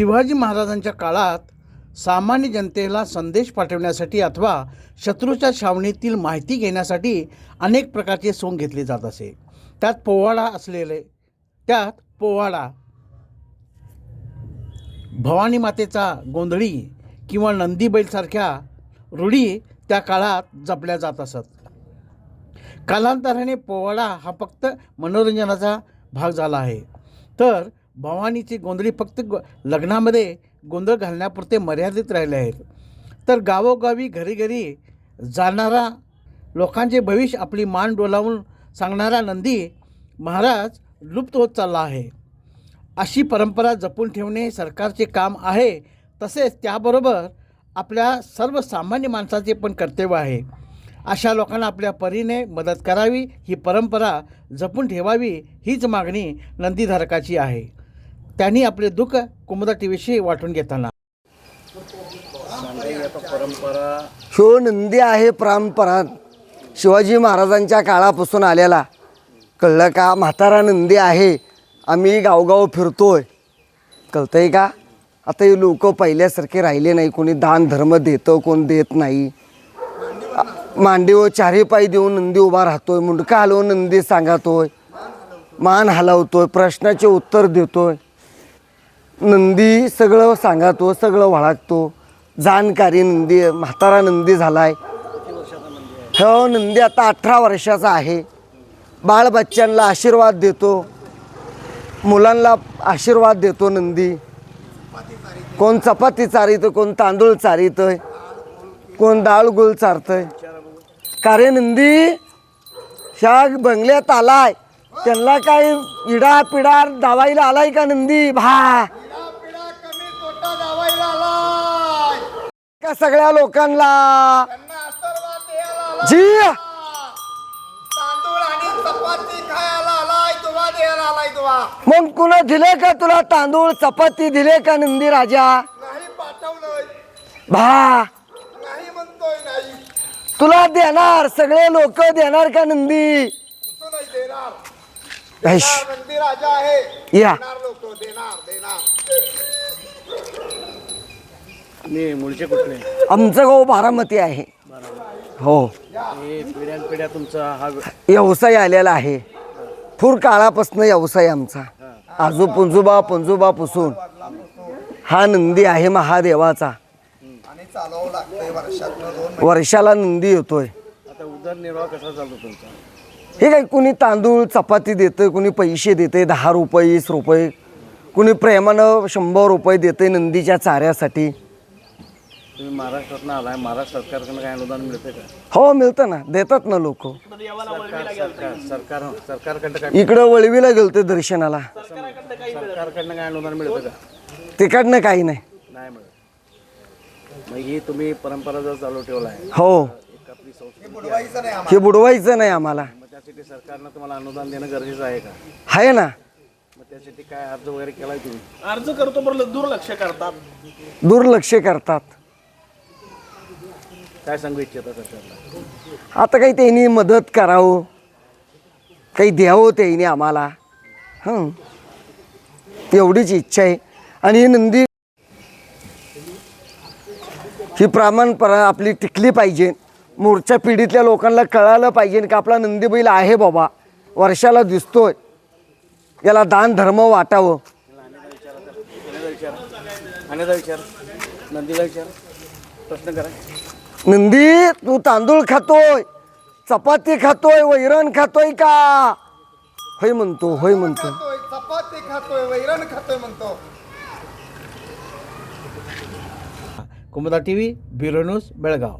शिवाजी महाराजांच्या काळात सामान्य जनतेला संदेश पाठवण्यासाठी अथवा शत्रूच्या छावणीतील माहिती घेण्यासाठी अनेक प्रकारचे सोंग घेतले जात असे. त्यात पोवाडा असलेले त्यात पोवाडा भवानी मातेचा गोंधळी किंवा नंदी बैलसारख्या रूढी त्या काळात जपल्या जात असत. कालांतराने पोवाडा हा फक्त मनोरंजनाचा भाग झाला आहे. तर भवानीची गोंधळी फक्त गो लग्नामध्ये गोंधळ घालण्यापुरते मर्यादित राहिले आहेत. तर गावोगावी घरी घरी जाणारा लोकांचे भविष्य आपली मान डोलावून सांगणारा नंदी महाराज लुप्त होत चालला आहे. अशी परंपरा जपून ठेवणे सरकारचे काम आहे. तसेच त्याबरोबर आपल्या सर्वसामान्य माणसाचे पण कर्तव्य आहे. अशा लोकांना आपल्या परीने मदत करावी ही परंपरा जपून ठेवावी हीच मागणी नंदीधारकाची आहे. त्यांनी आपले दुःख कुमुदा टी वाटून घेताना. परंपरा ह्यो नंदी आहे परंपरा. शिवाजी महाराजांच्या काळापासून आलेला. कळलं का म्हातारा नंदी आहे? आम्ही गावगाव फिरतोय. कळतंय का? आता हे लोक पहिल्यासारखे राहिले नाही. कोणी दान धर्म देतं कोण देत नाही. मांडीवर चारही पाय देऊन नंदी उभा राहतोय. मुंडका हलवून नंदी सांगतोय. मान हलवतोय. प्रश्नाचे उत्तर देतोय. नंदी सगळं सांगतो सगळं वळागतो. जाणकारी नंदी म्हातारा नंदी झालाय. हो नंदी आता अठरा वर्षाचा आहे. बाळबच्चांना आशीर्वाद देतो. मुलांना आशीर्वाद देतो नंदी. कोण चपाती चारित कोण तांदूळ चारित कोण डाळ गुळ चारतंय. का रे नंदी? ह्या बंगल्यात आलाय. त्यांना काय इडा पिडा दावायला आलाय का नंदी? भा! का सगळ्या लोकांना. जी! तांदूळ आणि चपाती खायला आलाय तुला द्यायला आलाय तुला मग कुणा दिले का तुला तांदूळ चपाती दिले का नंदी राजा? नाही पाठवलंय. भा. नाही म्हणतोय नाही. तुला देणार सगळे लोक देणार का नंदी? तू नाही देणार. ऐश, देणार, नंदी राजा आहे. या. देणार लोक देणार देणार. मी मुळचे कुठले? आमचं गाव बारामती आहे. हो हे. पिढ्यान पिढ्या तुमचा हा व्यवसाय आलेला आहे. फूर काळापासून व्यवसाय आमचा. आजू पंजोबा पंजोबापासून. हा नंदी आहे महादेवाचा. आणि चालवावं लागतंय वर्षातनं दोन वर्षाला नंदी येतोय. आता उदरनिर्वाह कसा चालतो तुमचा? हे काय कुणी तांदूळ चपाती देतंय कुणी पैसे देते दहा रुपये वीस रुपये. कुणी प्रेमानं शंभर रुपये देते नंदीच्या चाऱ्यासाठी. तुम्ही महाराष्ट्रातनं आलाय महाराष्ट्र सरकारकडनं काय अनुदान मिळतं का? हो मिळतं ना. देतात ना लोक. सरकार सरकार सरकार सरकारकडनं काय? इकडं वळवीला गेलते दर्शनाला. सरकारकडनं काय अनुदान मिळतं का? तिकडनं काही नाही. नाही मिळत. मग ही तुम्ही परंपरा जर चालू ठेवला आहे हो. एक आपली संस्कृती बुडवायचं नाही हे बुडवायचं नाही आम्हाला. मग त्यासाठी सरकारनं तुम्हाला अनुदान देणं गरजेचं आहे का? आहे ना. मग त्यासाठी काय अर्ज वगैरे केलाय तुम्ही? अर्ज करतो बरं दुर्लक्ष करतात. दुर्लक्ष करतात. काय सांगू इच्छिता सरकारला? आता काही त्यांनी मदत करावं. काही द्यावं त्यांनी आम्हाला. हं. एवढीच इच्छा आहे. आणि ही नंदी ही प्रामाणपरा आपली टिकली पाहिजे. मोर्च्या पिढीतल्या लोकांना कळालं पाहिजे की आपला नंदी बैल आहे बाबा. वर्षाला दिसतोय. याला दान धर्म वाटावं. विचार. नंदीला विचार. प्रश्न करा. नंदी तू तांदूळ खातोय चपाती खातोय वैरण खातोय का? होय म्हणतो होय म्हणतो. खातोय चपाती खातोय वैरण खातोय म्हणतो. Kumuda T V bureau news Belgaum.